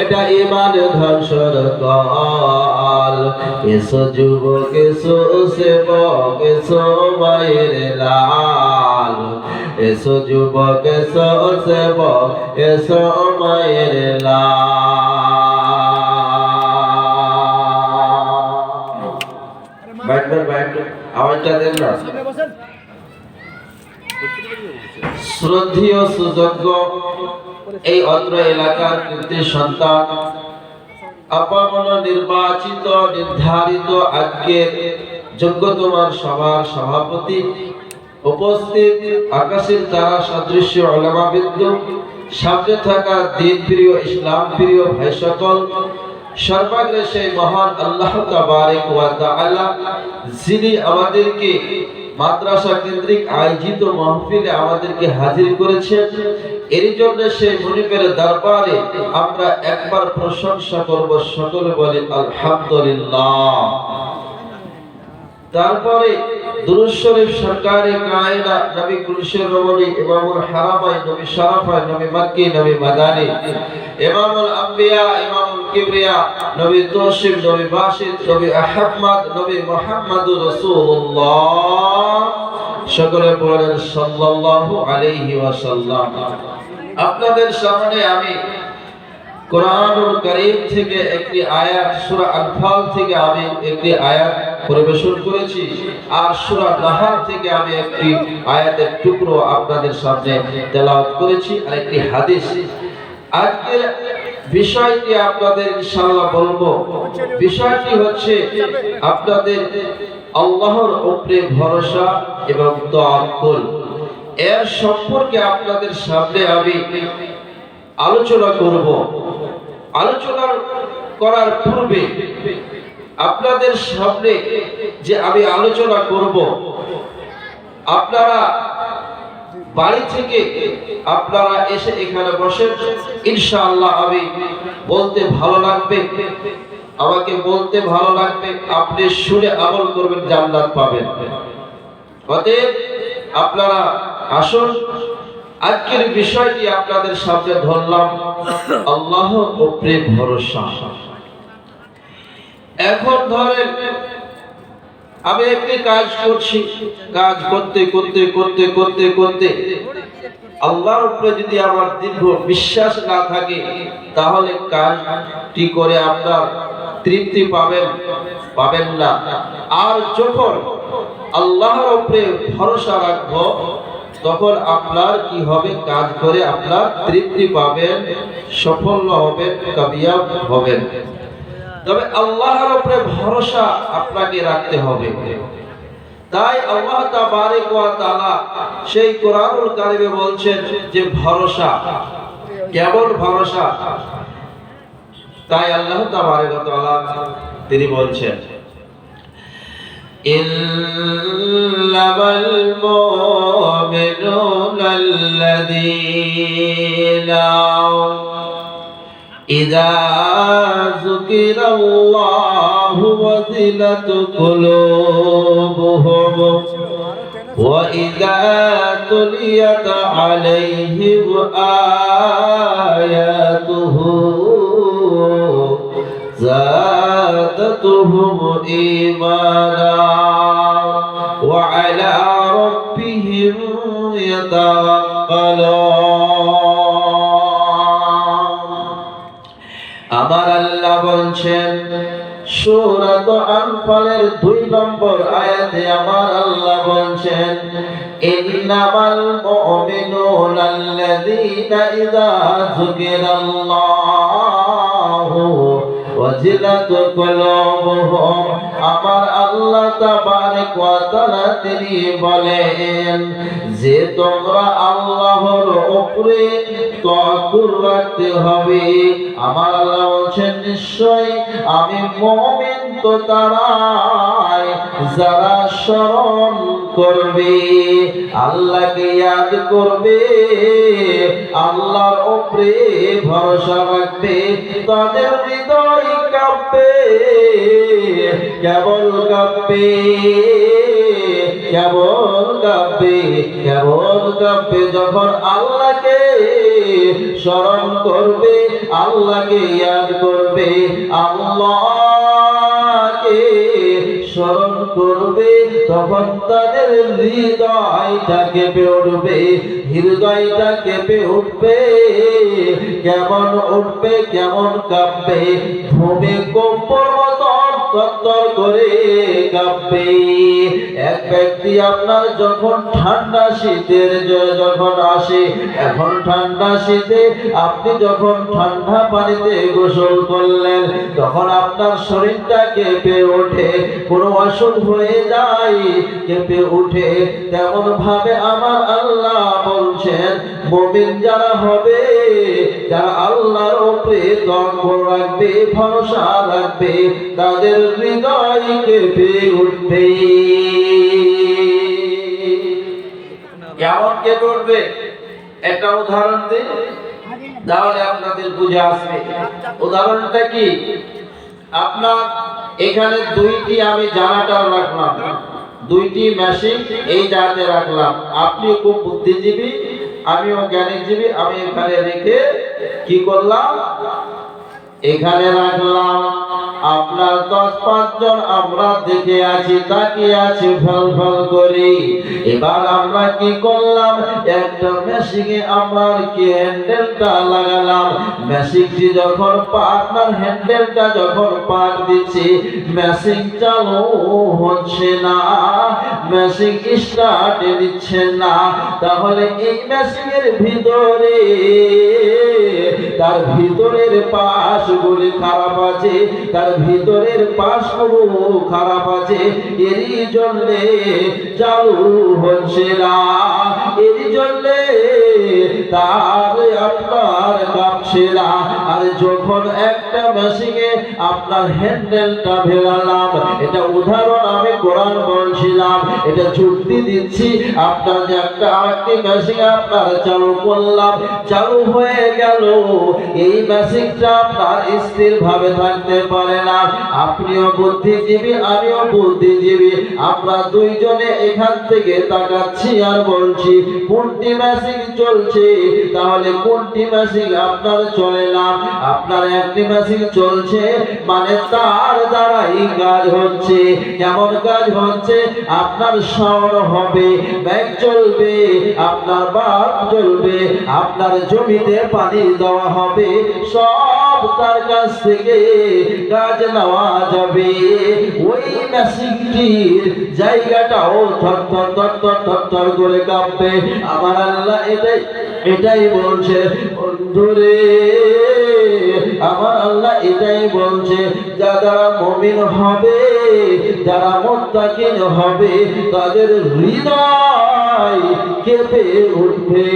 এটা ইমান ধ্বংসর কাল। এসো যুবক এসো সেবক এসো মায়ের লাল। এসো যুবক এসো সেবক এসো মায়ের লাল। ব্যাটম্যান ব্যাটম্যান আওয়াজটা দেন না। শ্রদ্ধীয় সুযোগ্য এই অত্র এলাকার কীর্তি সন্তান আপামন নির্বাচিত, নির্ধারিত আজকের যোগ্যতমার সভার সভাপতি উপস্থিত আকাশের তারা সদৃশ্য ওলামাবৃন্দ সামনে থাকা দিন প্রিয় ইসলাম প্রিয় ভাই সকল, সর্বাগ্রে সেই মহান আল্লাহ তাবারেক ওয়া যিনি আমাদেরকে মাদ্রাসা কেন্দ্রিক আয়োজিত মাহফিলে আমাদেরকে হাজির করেছেন। এর জন্য সেই মনিবের দরবারে আমরা একবার প্রশংসা করব সকলে বলি, আলহামদুলিল্লাহ। তারপরে সরকারে কায়দা, নবী কুলশের রমণী, ইমামুল হারামাই, নবী শরাফাই, নবী নবী মাদানী, ইমামুল আম্বিয়া, ইমামুল কিবরিয়া, নবী নবী নবী নবী সাল্লাল্লাহু আলাইহি ওয়াসাল্লাম। আপনাদের সামনে আমি কোরআনুল কারীম থেকে একটি আয়াত, সূরা আনফাল থেকে আমি একটি আয়াত পরিবেশন করেছি আর সূরা থেকে আমি একটি আয়াতের টুকরো আপনাদের সামনে তেলাওয়াত করেছি আর একটি হাদিস। আজকের বিষয়টি আপনাদের ইনশাআল্লাহ বলব। বিষয়টি হচ্ছে আপনাদের আল্লাহর উপরে ভরসা এবং তাওয়াক্কুল। এর সম্পর্কে আপনাদের সামনে আমি আলোচনা করব। আলোচনা করার পূর্বে আপনাদের সামনে যে আমি আলোচনা করব, আপনারা বাড়ি থেকে আপনারা এসে এখানে বসেন। ইনশাআল্লাহ আমি বলতে ভালো লাগবে। আমাকে বলতে ভালো লাগবে, আপনি শুনে আমল করবেন, জান্নাত পাবেন। অতএব আপনারা আসুন, আজকের বিষয়টি আপনাদের সামনে ধরলাম, আল্লাহ উপরে ভরসা। এখন ধরেন, আমি একটি কাজ করছি, কাজ করতে করতে করতে করতে করতে আল্লাহর উপরে যদি আমার দীর্ঘ বিশ্বাস না থাকে, তাহলে কাজটি করে আপনার তৃপ্তি পাবেন পাবেন না। আর যখন আল্লাহর উপরে ভরসা রাখব, তখন আপনার কি হবে? কাজ করে আপনার তৃপ্তি পাবেন, সফল হবেন, কামিয়াব হবেন। তবে আল্লাহর উপরে ভরসা আপনাকে রাখতে হবে। তাই আল্লাহ তাবারিক ওয়া তাআলা সেই কোরআনুল কারিমে বলছেন যে ভরসা কেবল ভরসা তাই আল্লাহ তাবারিক ওয়া তাআলা তিনি বলছেন إنما المؤمنون الذين إذا ذكر الله وزلت قلوبهم وإذا تليت عليهم آياته زادتهم إيمانا وعلى ربهم يتوكلون আমার আল্লাহ বলছেন সূরাত আনফালের দুই নম্বর আয়াতে আমার আল্লাহ বলছেন, ইন্নামাল মুমিনুনা আল্লাযীনা ইযা যুকিরাল্লাহু ওয়াজিলাত কুলুবুহুম। আমার আল্লাহ তাবারক ওয়া তাআলা তিনি বলেন, যে তোমরা আল্লাহর উপরে তাওয়াক্কুল রাখতে হবে। আমার আল্লাহ নিশ্চয় আমি মুমিন তো তারাই, যারা স্মরণ করবে, আল্লাহকে ইয়াদ করবে, আল্লাহর উপরে ভরসা রাখবে, তাদের হৃদয় কাঁপবে, কেবল কাঁপবে কেবল কাঁপবে কেবল কাঁপবে যখন আল্লাহকে স্মরণ করবে, আল্লাহকে ইয়াদ করবে, আল্লাহকে স্মরণ করবে, তখন তাদের হৃদয়টা কেঁপে উঠবে কেঁপে উঠবে, কেমন উঠবে, কেমন কাঁপবে ভূমি তত্তর করে কাঁপবে। এক ব্যক্তি আপনার যখন ঠান্ডা শীতের যখন আসে, এখন ঠান্ডা শীতে আপনি যখন ঠান্ডা পানিতে গোসল করলেন, তখন আপনার শরীরটা কেঁপে ওঠে, কোনো অসুখ হয়ে যায়? কেঁপে উঠে তেমন ভাবে আমার আল্লাহ বলছেন, মুমিন যারা হবে যারা আল্লাহর উপরে তর্ক রাখবে, ভরসা রাখবে, তাদের হৃদয় কেঁপে উঠবে। কেমন কেঁপে উঠবে একটা উদাহরণ দিন তাহলে আপনাদের বুঝে আসবে। উদাহরণটা কি? আপনার এখানে দুইটি আমি জানাটাও রাখলাম। দুইটি মেশিন এই জায়গাতে রাখলাম। আপনিও খুব বুদ্ধিজীবী। আমিও জ্ঞানীজীবী আমি এখানে রেখে কি করলাম? এখানে রাখলাম। আপনার দশ পাঁচজন আমরা দেখে আছি, তাকিয়ে আছি, ফল ফল করি। এবার আমরা কি করলাম? একটা মেশিনে আমরা কি হ্যান্ডেলটা লাগালাম? মেশিনটি যখন আপনার হ্যান্ডেলটা যখন পাক দিচ্ছি মেশিন চালু হচ্ছে না মেশিন স্টার্ট দিচ্ছে না। তাহলে এই মেশিনের ভিতরে তার ভিতরের পাশ পাশগুলি খারাপ আছে, তার ভিতরের পাশগুলো খারাপ আছে। এরই জন্যে চালু হচ্ছে না, এরই জন্যে তার আপনার না আর যখন একটা মেশিনে আপনার হ্যান্ডেলটা ভেলালাম, এটা উদাহরণ আমি কোরআন বলছিলাম, এটা দিচ্ছি, আপনার যে একটা আরেকটি মেশিন আপনার চালু করলাম, চালু হয়ে গেল। এই মেশিনটা আপনার স্থির ভাবে থাকতে পারে না। আপনিও বুদ্ধিজীবী, আমিও বুদ্ধিজীবী। আমরা দুইজনে এখান থেকে তাকাচ্ছি আর বলছি, কোনটি মেশিন চলছে? তাহলে কোনটি মেশিন আপনার চলে না? আপনার একটি মেশিন চলছে মানে তার দ্বারাই কাজ হচ্ছে। কেমন কাজ হচ্ছে? আপনার সাউন্ড হবে, ব্যাগ চলবে, আপনার বাপ চলবে, আপনার জমিতে পানি দেওয়া হবে, সব তার কাছ থেকে কাজ নেওয়া যাবে। ওই মেশিনটির জায়গাটাও থর থর থর থর থর করে কাঁপবে। আমার আল্লাহ এটাই এটাই বলছে, বন্ধুরে, আমার আল্লাহ এটাই বলছে, যারা মমিন হবে, যারা মোত্তাকিন হবে, তাদের হৃদয় কেঁপে উঠবে।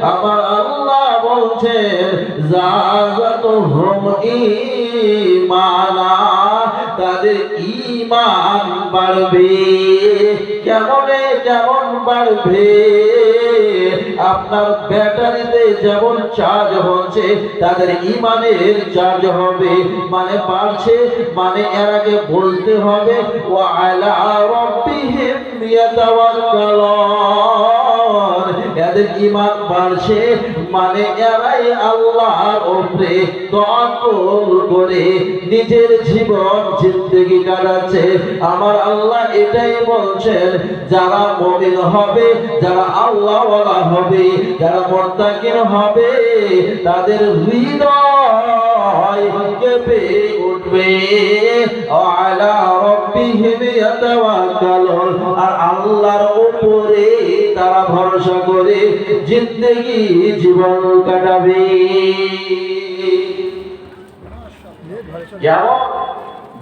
আমার আল্লাহ বলছেন জাগাত হোম ইমানা তাদের ইমান বাড়বে। কেমনে কেমন বাড়বে? আপনার ব্যাটারিতে যেমন চার্জ হচ্ছে, তাদের ইমানের চার্জ হবে। মানে বাড়ছে মানে এর আগে বলতে হবে ও আলা রব্বিহিম ইয়াতাওয়াক্কালুন এদের ইমান বাড়ছে মানে এরাই আল্লাহর উপরে তাওয়াক্কুল করে। নিজের জীবন জিন্দেগি কাটাচ্ছে। আমার আল্লাহ এটাই বলছেন, যারা মুমিন হবে, যারা আল্লাহওয়ালা হবে, যারা মুত্তাকিন হবে, তাদের হৃদয় কেঁপে উঠবে। আলা রব্বিহিম ইয়াতাওয়াক্কালুন। আর আল্লাহর উপরে তারা ভরসা করে জিন্দেগি জীবন কাটাবে। কেমন?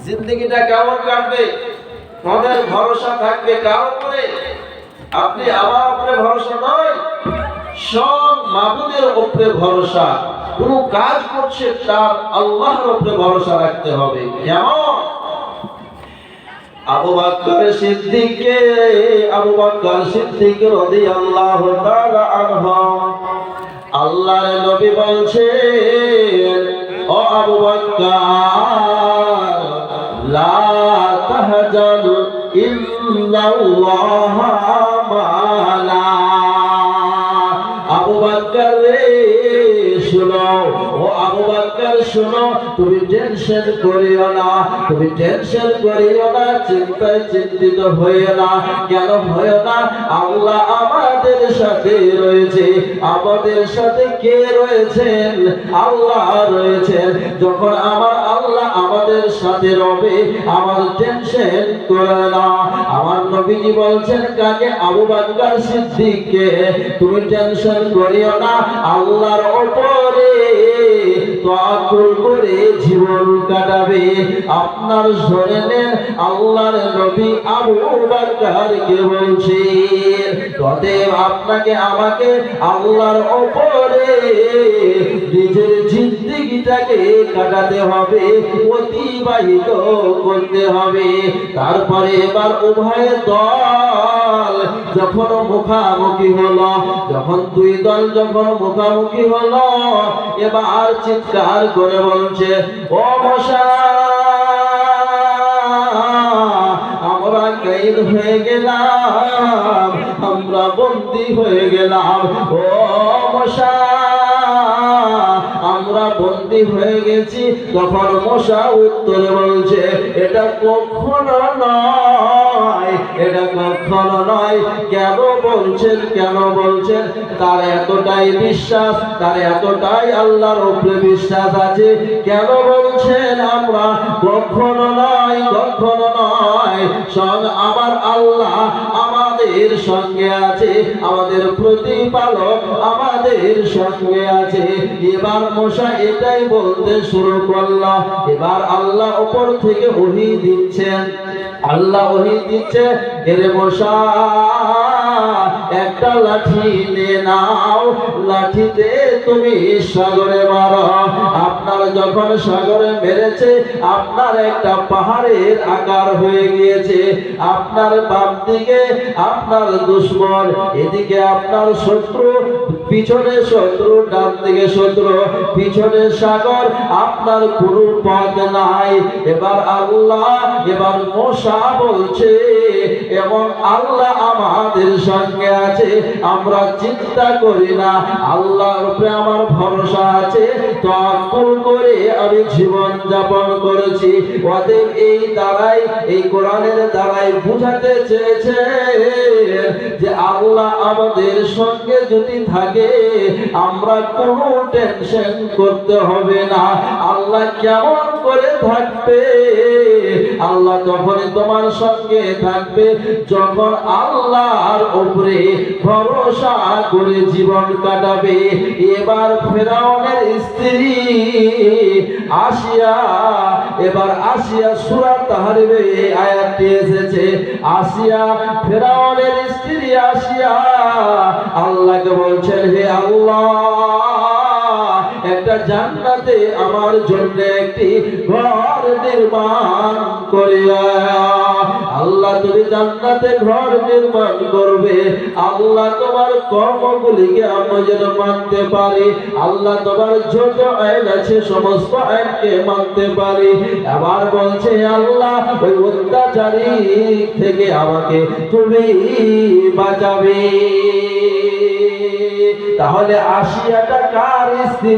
জিন্দগিটা কেমন কাটবে? তোমাদের ভরসা থাকবে কার উপরে? আপনি আমার উপরে ভরসা নয়, সব মাবুদের উপরে ভরসা। কোন কাজ করছে তার আল্লাহর উপরে ভরসা রাখতে হবে। কেমন? আবু বকর সিদ্দিক, আবু বকর সিদ্দিক রাদিয়াল্লাহু তাআলা আনহু। আল্লাহর নবী বলছেন, ও আবু বকর, লা তাহজান ইল্লাল্লাহ মালা। আবু বকর রে, শুনো, ও আবু বকর, শুনো, তুমি টেনশন করিও না, তুমি টেনশন করিও না। চিন্তায় চিন্তিত হইও না। কেন হইও না? আল্লাহ আমাদের সাথে রয়েছে। আমাদের সাথে কে রয়েছেন? আল্লাহ রয়েছেন। যখন আমার আল্লাহ আমাদের সাথে রবে, আমার টেনশন করে না। আমার নবীজি বলছেন, কাকে? আবু বাক্কার সিদ্দিককে। তুমি টেনশন করিও না। আল্লাহর ওপরে তাকুল করে জীবন কাটাবে। আপনার নেন আল্লাহর নবী আবু বাক্কারকে বলছে তদেব আপনাকে আমাকে আল্লাহর নিজের জিন্দিগিটাকে কাটাতে হবে, অতিবাহিত করতে হবে। তারপরে এবার উভয় দল যখন মুখামুখি হলো, যখন দুই দল যখন মুখামুখি হলো, এবার চিৎকার করে বলছে, ও মশা কাইদ হয়ে গেলাম, আমরা বন্দি হয়ে গেলাম। ও মশা, আমরা বন্দি হয়ে গেছি। তখন মশা উত্তরে বলছে, এটা কখনো নয়, এটা কখনো নয়। কেন বলছেন কেন বলছেন? তার এতটাই বিশ্বাস, তার এতটাই আল্লাহর উপরে বিশ্বাস আছে। কেন বলছেন আমরা? কখনো নয়, কখনো নয় আমার আল্লাহ আমাদের সঙ্গে আছে, আমাদের প্রতিপালক আমাদের সঙ্গে আছে। এবার মশা এটাই বলতে শুরু করলাম এবার আল্লাহ ওপর থেকে ওহি দিচ্ছেন। আল্লাহ ওহি দিচ্ছে, এরে মশা একটা লাঠি নে নাও। লাঠিতে তুমি সাগরে মারো। আপনার যখন সাগরে মেরেছে, আপনার একটা পাহাড়ের আকার হয়ে গিয়েছে। আপনার বাম দিকে আপনার দুশ্মন, এদিকে আপনার শত্রু পিছনে শত্রু, ডান দিকে শত্রু, পিছনে সাগর, আপনার কোনো পথ নাই। এবার আল্লাহ, এবার মশা বলছে এবং আল্লাহ আমাদের সঙ্গে আছে, আমরা চিন্তা করি না। আল্লাহর উপরে আমার ভরসা আছে তখন করে আমি জীবন যাপন করেছি। অতএব এই দ্বারাই, এই কোরআনের দ্বারাই বুঝাতে চেয়েছে যে আল্লাহ আমাদের সঙ্গে যদি থাকে আমরা কোনো টেনশন করতে হবে না। আল্লাহ কেমন করে থাকবে? আল্লাহ তখনই তোমার সঙ্গে থাকবে। যখন আল্লাহর উপরে ভরসা করে জীবন কাটাবে, এবার ফেরাউনের স্ত্রী আসিয়া, এবার আসিয়া সুরা তাহারিবে আয়াতটি এসেছে, আসিয়া ফেরাউনের স্ত্রী আসিয়া আল্লাহকে বলছেন, হে আল্লাহ একটা জান্নাতে আমার জন্য একটি ঘর নির্মাণ করিয়া। আল্লাহ তুমি জান্নাতে ঘর নির্মাণ করবে, আল্লাহ তোমার কর্মগুলিকে আমরা যেন মানতে পারি। আল্লাহ তোমার যত আইন আছে, সমস্ত আইনকে মানতে পারি। আবার বলছে, আল্লাহ, ওই অত্যাচারী থেকে আমাকে তুমি বাঁচাবে। তাহলে আশিয়াটা কার স্ত্রী?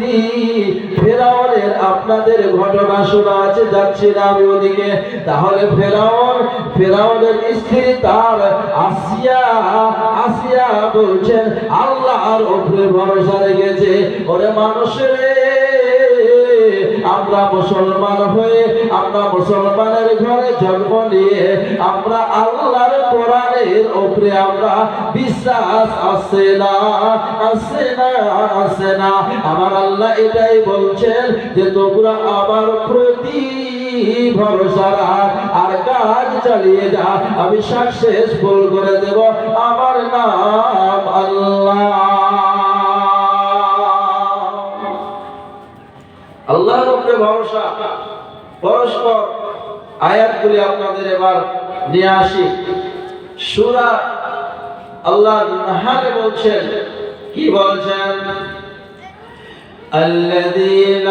ফেরাউনের আপনাদের ঘটনা শোনা আছে, যাচ্ছি না আমি ওদিকে। তাহলে ফেরাউন, ফেরাউনের স্ত্রী তার আসিয়া আসিয়া বলছেন, আল্লাহর উপরে ভরসা রেখেছে। ওরে মানুষের, আমরা মুসলমান হয়ে, আমরা মুসলমানের ঘরে জন্ম নিয়ে, আমরা আল্লাহর কোরআনের উপরে আমরা বিশ্বাস আছে না আছে না আছে না। আমার আল্লাহ এটাই বলছেন যে, তোমরা আমার প্রতি ভরসা আর কাজ চালিয়ে যা। আমি সাকসেসফুল করে দেব। আমার নাম আল্লাহ। আল্লাহর উপরে ভরসা। পরস্পর আয়াতগুলি আপনাদের এবার নিয়ে আসি সুরা আল্লাহ নাহালে বলছেন কি বলছেন الذين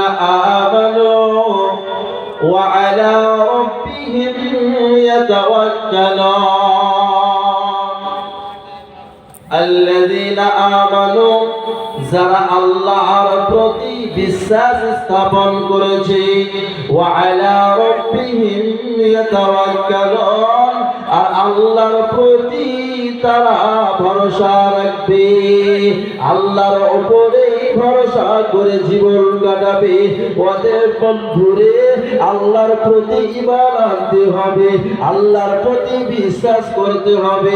آمنوا وعلى ربهم يتوكلون الذين آمنوا যারা আল্লাহর প্রতি বিশ্বাস স্থাপন করেছে ওয়ালা রব্বিহিম ইয়াতাওয়াক্কালুন আর আল্লাহর প্রতি তারা ভরসা রাখবে। আল্লাহর উপরে ভরসা করে জীবন কাটাবে। ওদের বন্ধুরে আল্লাহর প্রতি ইমান আনতে হবে। আল্লাহর প্রতি বিশ্বাস করতে হবে।